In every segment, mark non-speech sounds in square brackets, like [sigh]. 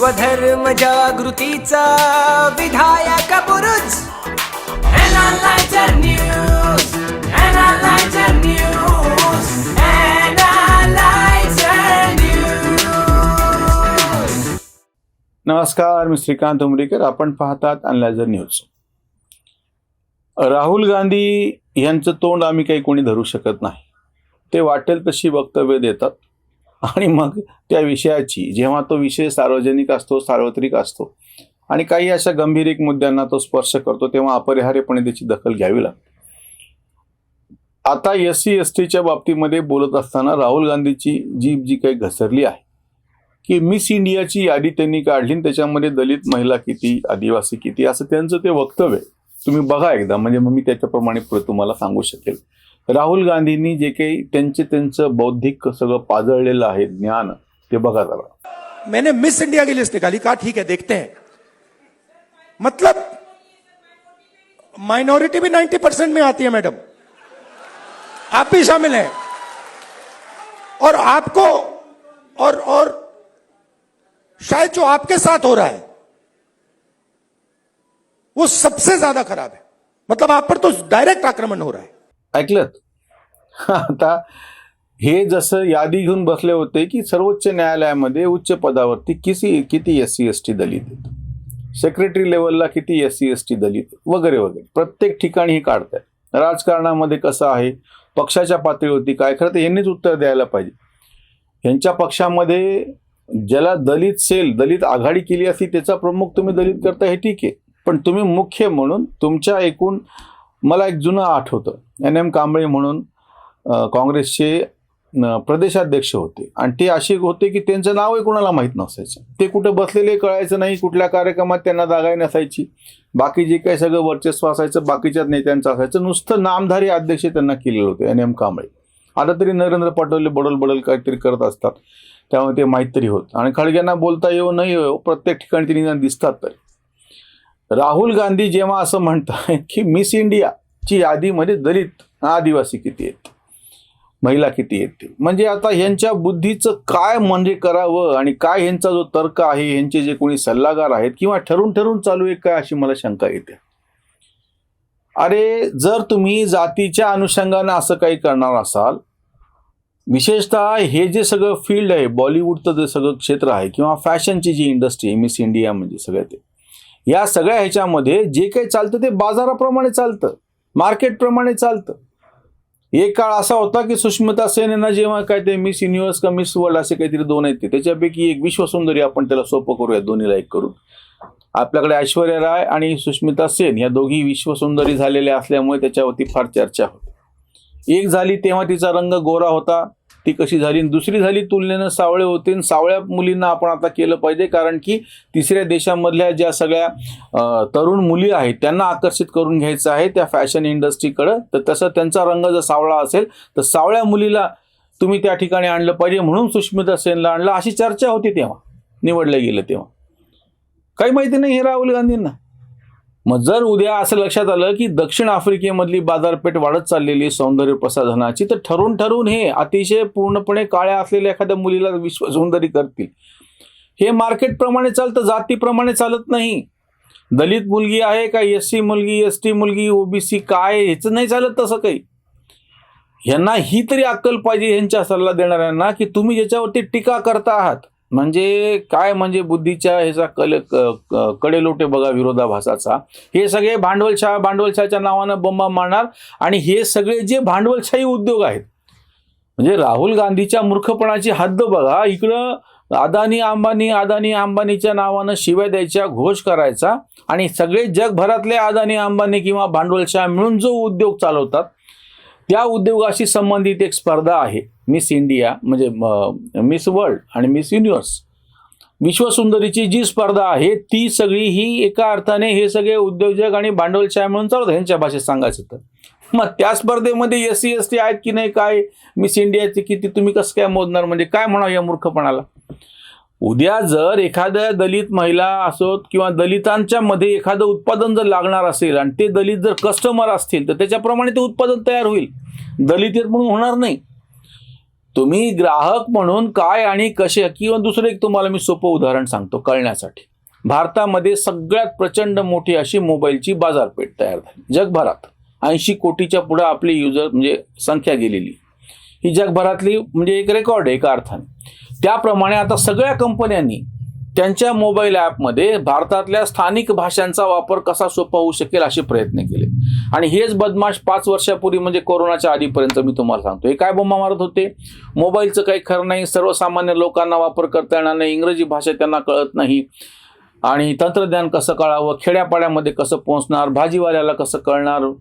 स्वधर्म जागृतीचा विधायक बुरुज. नमस्कार मी श्रीकांत उमरीकर. आपण पाहतात अनलायझर न्यूज राहुल गांधी यांचं तोंड आम्ही काही कोणी धरू शकत नाही. ते वाटेल तशी वक्तव्य देतात. आणि मग त्या विषयाची जेव्हा तो विषय सार्वजनिक असतो सार्वत्रिक असतो आणि काही अशा गंभीर मुद्द्यांना तो स्पर्श करतो तेव्हा अपरिहार्यपणे त्याची दखल घ्यावी लागते. आता एस सी एस टीच्या बाबतीमध्ये बोलत असताना राहुल गांधीची जीभ जी काही घसरली आहे की मिस इंडियाची यादी त्यांनी काढली आणि त्याच्यामध्ये दलित महिला किती आदिवासी किती असं त्यांचं ते वक्तव्य तुम्ही बघा एकदा म्हणजे मग मी त्याच्याप्रमाणे पुढे तुम्हाला सांगू शकेल. राहुल गांधींनी जे काही त्यांचे त्यांचं बौद्धिक सगळं पाजळलेलं आहे ज्ञान ते बघा जरा. मैंने मिस इंडिया की लिस्ट निकाली कहा ठीक है देखते हैं. मतलब माइनॉरिटी भी 90 परसेंट में आती है मैडम। आप भी शामिल हैं। और आपको और और शायद जो आपके साथ हो रहा है वो सबसे ज्यादा खराब है। मतलब आप पर तो डायरेक्ट आक्रमण हो रहा है। ऐकलं [laughs] आता हे जसं यादी घेऊन बसले होते की सर्वोच्च न्यायालयामध्ये उच्च पदावरती किती किती एस सी एस टी दलित आहेत? सेक्रेटरी लेवलला किती एस सी एस टी दलित वगैरे वगैरे. प्रत्येक ठिकाणी हे काढतात राजकारणामध्ये कसं आहे? पक्षाच्या पातळीवरती काय? खरं तर यांनीच उत्तर द्यायला पाहिजे. यांच्या पक्षामध्ये ज्याला दलित सेल दलित आघाडी केली असती त्याचा प्रमुख तुम्ही दलित करता हे ठीक आहे. पण तुम्ही मुख्य म्हणून तुमच्या एकूण मला एक जुनं आठवतं एन एम कांबळे म्हणून काँग्रेसचे प्रदेशाध्यक्ष होते. आणि ते असे होते की त्यांचं नावही कोणाला माहीत नसायचं. ते कुठं बसलेले कळायचं नाही कुठल्या कार्यक्रमात त्यांना जागाही नसायची. बाकी जे काही सगळं वर्चस्व असायचं बाकीच्या नेत्यांचं असायचं नुसतं नामधारी अध्यक्ष त्यांना केलेलं होतं एन एम कांबळे. आता तरी नरेंद्र पटोले बडल बडल काहीतरी करत असतात. त्यामुळे ते माहीत तरी होत. आणि खळग्यांना बोलता येऊ नाही येऊ प्रत्येक ठिकाणी ते निदान दिसतात तरी. राहुल गांधी जेव्हा असं म्हणतात की मिस इंडियाची यादीमध्ये दलित आदिवासी किती आहेत? महिला किती येतील म्हणजे आता ह्यांच्या बुद्धीचं काय म्हणजे करावं आणि काय ह्यांचा जो तर्क आहे ह्यांचे जे कोणी सल्लागार आहेत किंवा ठरून ठरून चालू आहे काय अशी मला शंका येते. अरे जर तुम्ही जातीच्या अनुषंगाने असं काही करणार असाल विशेषतः हे जे सगळं फील्ड आहे बॉलिवूडचं जे सगळं क्षेत्र आहे किंवा फॅशनची जी इंडस्ट्री आहे मिस इंडिया म्हणजे सगळं ते या सगळ्या ह्याच्यामध्ये जे काही चालतं ते बाजाराप्रमाणे चालतं मार्केटप्रमाणे चालतं. एक काळ असा होता की सुष्मिता सेन यांना जेव्हा काय ते मिस युनिव्हर्स का मिस वर्ल्ड असे काहीतरी दोन आहेत ते त्याच्यापैकी एक विश्वसुंदरी आपण त्याला सोपं करूया दोन्हीला एक करून. आपल्याकडे ऐश्वर्या राय आणि सुष्मिता सेन या दोघी विश्वसुंदरी झालेल्या असल्यामुळे त्याच्यावरती फार चर्चा होती. एक झाली तेव्हा तिचा रंग गोरा होता ती कशी झाली आणि दुसरी झाली तुलनेनं सावळे होते आणि सावळ्या मुलींना आपण आता केलं पाहिजे कारण की तिसऱ्या देशामधल्या ज्या सगळ्या तरुण मुली आहेत त्यांना आकर्षित करून घ्यायचं आहे त्या फॅशन इंडस्ट्रीकडं. तर तसं त्यांचा रंग जर सावळा असेल तर सावळ्या मुलीला तुम्ही त्या ठिकाणी आणलं पाहिजे म्हणून सुष्मिता सेनला आणलं. अशी चर्चा होती तेव्हा निवडलं गेलं तेव्हा. काही माहिती नाही हे राहुल गांधींना. मग जर उद्या असं लक्षात आलं की दक्षिण आफ्रिकेमधली बाजारपेठ वाढत चाललेली सौंदर्य प्रसाधनाची तर ठरून ठरून हे अतिशय पूर्णपणे काळ्या असलेल्या एखाद्या मुलीला विश्वसुंदरी करतील. हे मार्केटप्रमाणे चालतं जातीप्रमाणे चालत नाही. दलित मुलगी आहे का एस सी मुलगी एस टी मुलगी ओबीसी काय ह्याचं नाही चालत तसं काही. ह्यांना ही तरी अक्कल पाहिजे ह्यांच्या सल्ला देणाऱ्यांना की तुम्ही ज्याच्यावरती टीका करता आहात म्हणजे काय म्हणजे बुद्धीच्या ह्याचा कल कडेलोटे बघा विरोधाभासाचा. हे सगळे भांडवलशाह भांडवलशाहीच्या नावानं बंबा मारणार आणि हे सगळे जे भांडवलशाही उद्योग आहेत म्हणजे राहुल गांधीच्या मूर्खपणाची हद्द बघा. इकडं अदानी अंबानी अदानी अंबानीच्या नावानं शिव्या द्यायच्या घोष करायचा आणि सगळे जगभरातले अदानी अंबानी किंवा भांडवलशाह मिळून जो उद्योग चालवतात त्या उद्योगाशी संबंधित एक स्पर्धा आहे. मिस इंडिया म्हणजे म- मिस वर्ल्ड आणि मिस युनिव्हर्स विश्वसुंदरीची जी स्पर्धा आहे ती सगळी ही एका अर्थाने हे सगळे उद्योजक आणि भांडवलशाह म्हणून चालवतात ह्यांच्या भाषेत सांगायचं तर. मग त्या स्पर्धेमध्ये एस सी एस टी आहेत की नाही काय? मिस इंडियाची किती तुम्ही कसं काय मोजणार? म्हणजे काय म्हणावं या मूर्खपणाला? उद्या जर एखाद्या दलित महिला असोत किंवा दलितांच्या मध्ये एखादं उत्पादन जर लागणार असेल आणि ते दलित जर कस्टमर असतील तर त्याच्याप्रमाणे ते उत्पादन तयार होईल. दलित म्हणून होणार नाही. तुम्ही ग्राहक म्हणून काय आणि कसे किंवा दुसरं एक तुम्हाला मी सोपं उदाहरण सांगतो कळण्यासाठी. भारतामध्ये सगळ्यात प्रचंड मोठी अशी मोबाईलची बाजारपेठ तयार झाली. जगभरात ऐंशी कोटीच्या पुढे आपली युजर म्हणजे संख्या गेलेली. ही जगभरातली म्हणजे एक रेकॉर्ड आहे एका अर्थाने. त्याप्रमाणे आता सगळ्या कंपन्यांनी त्यांच्या मोबाईल ॲपमध्ये भारतातल्या स्थानिक भाषांचा वापर कसा सोपा होऊ शकेल असे प्रयत्न केले. आणि हेच बदमाश पाच वर्षापूर्वी म्हणजे कोरोनाच्या आधीपर्यंत मी तुम्हाला सांगतो. हे काय बोंबा मारत होते? मोबाईलचं काही खरं नाही सर्वसामान्य लोकांना वापर करता येणार नाही इंग्रजी भाषा त्यांना कळत नाही. आणि तंत्रज्ञान कसं कळावं? खेड्यापाड्यामध्ये कसं पोहोचणार? भाजीवाल्याला कसं कळणार?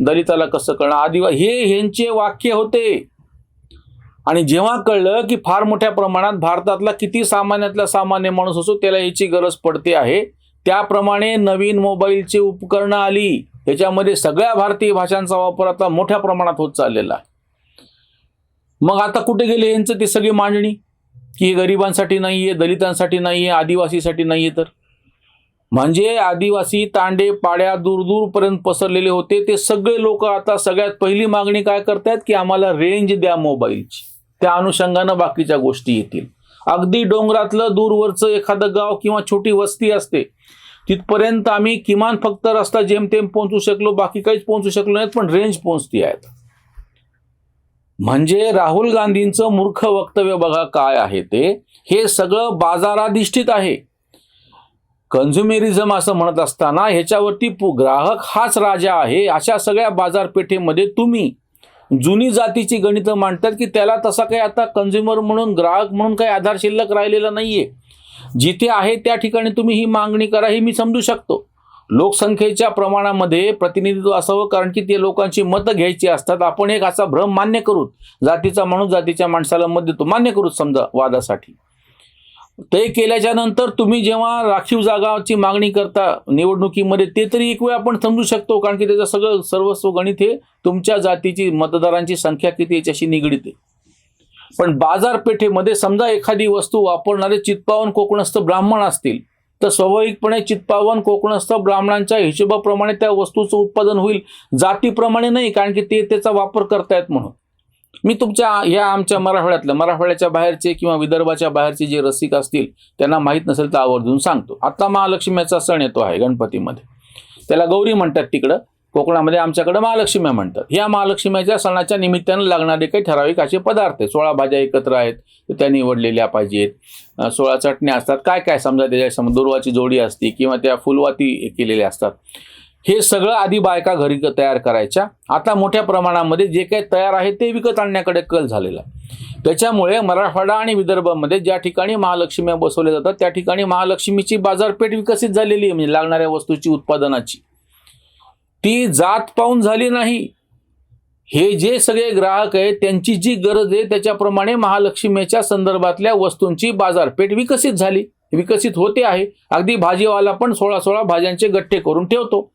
दलिताला कसं कळणार? आदिवा हे ह्यांचे वाक्य होते. आणि जेव्हा कळलं की फार मोठ्या प्रमाणात भारतातला किती सामान्यातला सामान्य माणूस असो त्याला याची गरज पडते आहे त्याप्रमाणे नवीन मोबाईलची उपकरणं आली त्याच्यामध्ये सगळ्या भारतीय भाषांचा वापर आता मोठ्या प्रमाणात होत चाललेला आहे. मग आता कुठे गेले यांचं ती सगळी मांडणी? की हे गरिबांसाठी नाहीये दलितांसाठी नाहीये आदिवासीसाठी नाहीये तर? म्हणजे आदिवासी तांडे पाड्या दूर दूरपर्यंत पसरलेले होते ते सगळे लोक आता सगळ्यात पहिली मागणी काय करतायत की आम्हाला रेंज द्या मोबाईलची. त्या अनुषंगानं बाकीच्या गोष्टी येतील. अगदी डोंगरातलं दूरवरचं एखादं गाव किंवा छोटी वस्ती असते तिथपर्यंत आम्ही किमान फक्त रस्ता जेमतेम पोहोचू शकलो बाकी काहीच पोहोचू शकलो नाहीत पण रेंज पोहोचती आहेत. म्हणजे राहुल गांधींचं मूर्ख वक्तव्य बघा काय आहे ते. हे सगळं बाजाराधिष्ठित आहे. कन्झ्युमेरिझम असं म्हणत असताना ह्याच्यावरती पु- ग्राहक हाच राजा आहे अशा सगळ्या बाजारपेठेमध्ये तुम्ही जुनी जातीची गणितं मांडतात की त्याला तसा काही आता कन्झ्युमर म्हणून ग्राहक म्हणून काही आधार शिल्लक राहिलेला नाहीये. जिथे आहे त्या ठिकाणी तुम्ही ही मागणी करा हे मी समजू शकतो. लोकसंख्येच्या प्रमाणामध्ये प्रतिनिधित्व असावं कारण की ते लोकांची मतं घ्यायची असतात. आपण एक असा भ्रम मान्य करू जातीचा माणूस जातीच्या माणसाला मत देतो. मान्य करू समजा वादासाठी. ते केल्याच्यानंतर तुम्ही जेव्हा राखीव जागाची मागणी करता निवडणुकीमध्ये ते तरी एक वेळ आपण समजू शकतो कारण की त्याचं सगळं सर्वस्व गणित हे तुमच्या जातीची मतदारांची संख्या किती याच्याशी निगडीत आहे. पण बाजारपेठेमध्ये समजा एखादी वस्तू वापरणारे चित्पावन कोकणस्थ ब्राह्मण असतील तर स्वाभाविकपणे चित्पावन कोकणस्थ ब्राह्मणांच्या हिशोबाप्रमाणे त्या वस्तूचं उत्पादन होईल जातीप्रमाणे नाही कारण की ते त्याचा वापर करतायत म्हणून. मी तुमच्या या आमच्या मराठवाड्यातलं मराठवाड्याच्या बाहेरचे किंवा विदर्भाच्या बाहेरचे जे रसिक असतील त्यांना माहीत नसेल तर आवर्जून सांगतो. आता महालक्ष्मीचा सण येतो आहे गणपतीमध्ये. त्याला गौरी म्हणतात तिकडं. कोकणामध्ये आमच्याकडं महालक्ष्म्या म्हणतात. या महालक्ष्मीच्या सणाच्या निमित्तानं लागणारे काही ठराविक असे पदार्थ आहेत. सोळा भाज्या एकत्र आहेत तर त्या निवडलेल्या पाहिजेत. सोळा चटण्या असतात. काय काय समजा त्याच्या दुर्वाची जोडी असते किंवा त्या फुलवाती केलेल्या असतात. हे सगळं आधी बायका घरी तयार करायच्या. आता मोठ्या प्रमाणामध्ये जे काही तयार आहे ते विकत आणण्याकडे कल झालेला आहे. त्याच्यामुळे मराठवाडा आणि विदर्भामध्ये ज्या ठिकाणी महालक्ष्म्या बसवल्या जातात त्या ठिकाणी महालक्ष्मीची बाजारपेठ विकसित झालेली आहे म्हणजे लागणाऱ्या वस्तूची उत्पादनाची. ती जात पाहून झाली नाही. हे जे सगळे ग्राहक आहेत त्यांची जी गरज आहे त्याच्याप्रमाणे महालक्ष्मीच्या संदर्भातल्या वस्तूंची बाजारपेठ विकसित झाली. विकसित होते आहे. अगदी भाजीवाला पण सोळा सोळा भाज्यांचे गठ्ठे करून ठेवतो.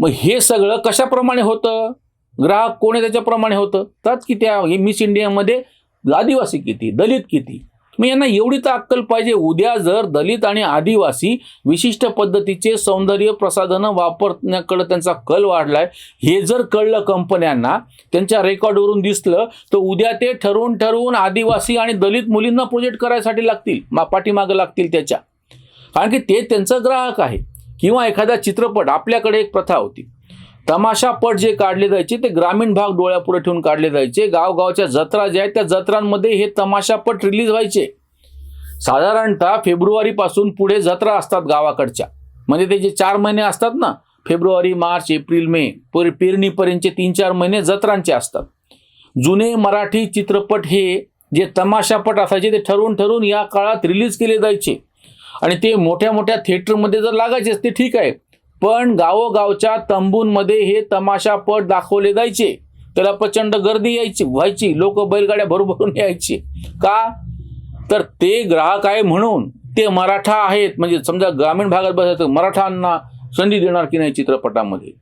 मग हे सगळं कशाप्रमाणे होतं? ग्राहक कोण आहे त्याच्याप्रमाणे होतं? त्याच की त्या मिस इंडियामध्ये आदिवासी किती? दलित किती? मग यांना एवढी तर अक्कल पाहिजे. उद्या जर दलित आणि आदिवासी विशिष्ट पद्धतीचे सौंदर्य प्रसाधनं वापरण्याकडे त्यांचा कल वाढलाय हे जर कळलं कंपन्यांना त्यांच्या रेकॉर्डवरून दिसलं तर उद्या ते ठरवून ठरवून आदिवासी आणि दलित मुलींना प्रोजेक्ट करायसाठी लागतील मा पाठीमागं लागतील त्याच्या. कारण की ते त्यांचं ग्राहक आहे. किंवा एखादा चित्रपट आपल्याकडे एक प्रथा होती. तमाशापट जे काढले जायचे ते ग्रामीण भाग डोळ्यापुढे ठेवून काढले जायचे. गावगावच्या जत्रा ज्या आहेत त्या जत्रांमध्ये हे तमाशापट रिलीज व्हायचे. साधारणतः फेब्रुवारीपासून पुढे जत्रा असतात गावाकडच्या. म्हणजे ते जे चार महिने असतात ना फेब्रुवारी मार्च एप्रिल मे पर पेरणीपर्यंतचे तीन चार महिने जत्रांचे असतात. जुने मराठी चित्रपट हे जे तमाशापट असायचे ते ठरवून ठरवून या काळात रिलीज केले जायचे. आणि ते मोठ्या मोठ्या थिएटरमध्ये जर लागायचे ते ठीक आहे. पण गावोगावच्या तंबूंमध्ये हे तमाशापट दाखवले जायचे. त्याला प्रचंड गर्दी यायची व्हायची. लोक बैलगाड्या भरभरून यायची. का? तर ते ग्राहक आहे म्हणून. ते मराठा आहेत. म्हणजे समजा ग्रामीण भागात बसायचं मराठांना संधी देणार की नाही चित्रपटामध्ये?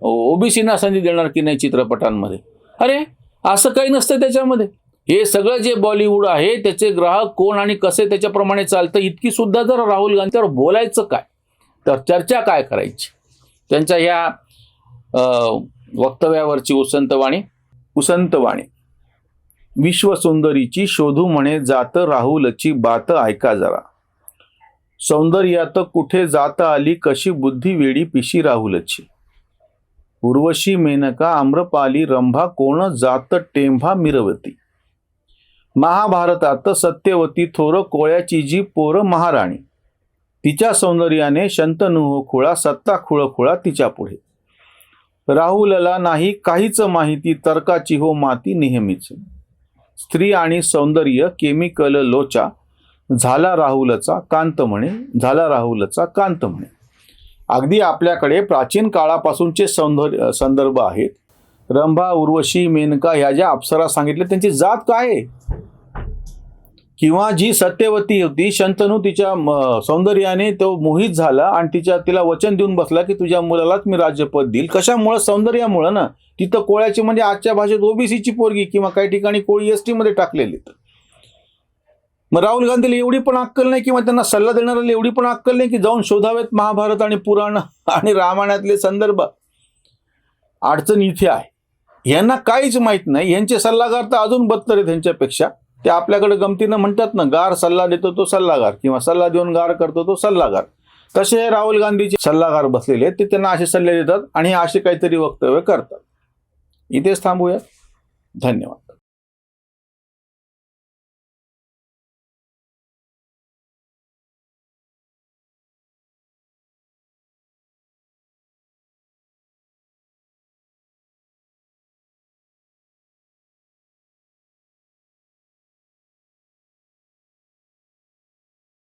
ओबीसीना संधी देणार की नाही चित्रपटांमध्ये? अरे असं काही नसतं त्याच्यामध्ये. हे सगळं जे बॉलिवूड आहे त्याचे ग्राहक कोण आणि कसे त्याच्याप्रमाणे चालतं इतकी सुद्धा जर राहुल गांधीवर बोलायचं काय? तर चर्चा काय करायची? त्यांच्या ह्या वक्तव्यावरची उसंतवाणी. उसंतवाणी. विश्वसुंदरीची शोधू म्हणे जात राहुलची बात ऐका जरा. सौंदर्यात कुठे जात आली कशी बुद्धी वेडी पिशी राहुलची? उर्वशी मेनका आम्रपाली रंभा कोण जात टेंभा मिरवती? महाभारतात सत्यवती थोर कोळ्याची जी पोर महाराणी. तिच्या सौंदर्याने शंतनुह खुळा सत्ता खुळ खुळा तिच्या पुढे. राहुलला नाही काहीच माहिती तर्काची हो माती नेहमीच. स्त्री आणि सौंदर्य केमिकल लोचा झाला राहुलचा कांत म्हणे झाला राहुलचा कांत म्हणे. अगदी आपल्याकडे प्राचीन काळापासूनचे सौंदर्य संदर्भ आहेत. रंभा उर्वशी मेनका ह्या ज्या अप्सरा सांगितल्या त्यांची जात काय आहे? किंवा जी सत्यवती होती शंतनू तिच्या सौंदर्याने तो मोहित झाला आणि तिच्या तिला वचन देऊन बसला की तुझ्या मुलालाच मी राज्यपद देईल. कशामुळं? सौंदर्यामुळं ना. तिथं कोळ्याची म्हणजे आजच्या भाषेत ओबीसीची पोरगी किंवा काही ठिकाणी कोळी एसमध्ये टाकलेली मग राहुल गांधीला एवढी पण अक्कल नाही किंवा त्यांना सल्ला देणाऱ्याला एवढी पण अक्कल नाही की जाऊन शोधावेत महाभारत आणि पुराण आणि रामायणातले संदर्भ. अडचण इथे आहे. यांना काहीच माहीत नाही. यांचे सल्लागार तर अजून बदतर आहेत यांच्यापेक्षा. ते आपल्याकडे गमतीनं म्हणतात ना गार सल्ला देतो तो सल्लागार किंवा सल्ला देऊन गार करतो तो सल्लागार. तसे राहुल गांधीचे सल्लागार बसलेले आहेत ते त्यांना असे सल्ले देतात आणि असे काहीतरी वक्तव्य करतात. इथेच थांबूया. धन्यवाद.